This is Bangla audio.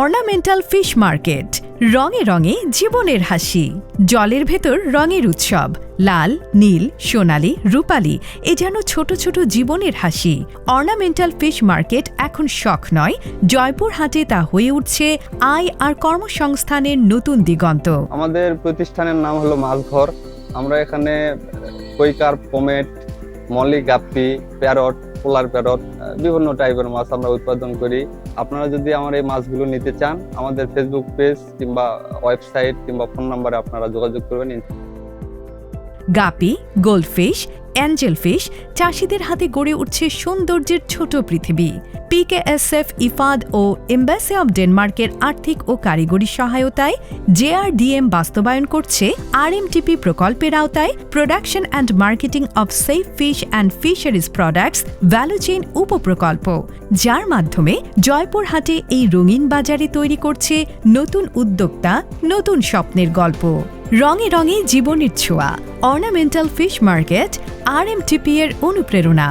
অর্নামেন্টাল ফিশ মার্কেট, রঙে রঙে জীবনের হাসি। জলের ভেতর রঙের উৎসব, লাল, নীল, সোনালি, রূপালি, এ যেন ছোট ছোট জীবনের হাসি। অর্নামেন্টাল ফিশ মার্কেট এখন শখ নয়, জয়পুর হাটে তা হয়ে উঠছে আয় আর কর্মসংস্থানের নতুন দিগন্ত। আমাদের প্রতিষ্ঠানের নাম হলো মাছঘর আমরা এখানে কৈকার পমেট, মলি প্যারট পোলার প্যারট বিভিন্ন টাইপের মাছ আমরা উৎপাদন করি। আপনারা যদি আমার এই মাছগুলো নিতে চান, আমাদের ফেসবুক পেজ কিংবা ওয়েবসাইট কিংবা ফোন নাম্বারে আপনারা যোগাযোগ করবেন গাপি গোল্ডফিশ অ্যাঞ্জেল ফিশ চাষিদের হাতে গড়ে উঠছে সৌন্দর্যের ছোট পৃথিবী। পিকেএসএফ ইফাদ ও এম্বাসি অব ডেনমার্কের আর্থিক ও কারিগরি সহায়তায় জেআরডিএম বাস্তবায়ন করছে আরএমটিপি প্রকল্পের আওতায় production and marketing of safe fish and fisheries products value chain উপপ্রকল্প, যার মাধ্যমে জয়পুরহাটে এই রঙিন বাজারে তৈরি করছে নতুন উদ্যোক্তা, নতুন স্বপ্নের গল্প। রঙে রঙে জীবনের ছোঁয়া। Ornamental fish market R M এর অনুপ্রেরণা।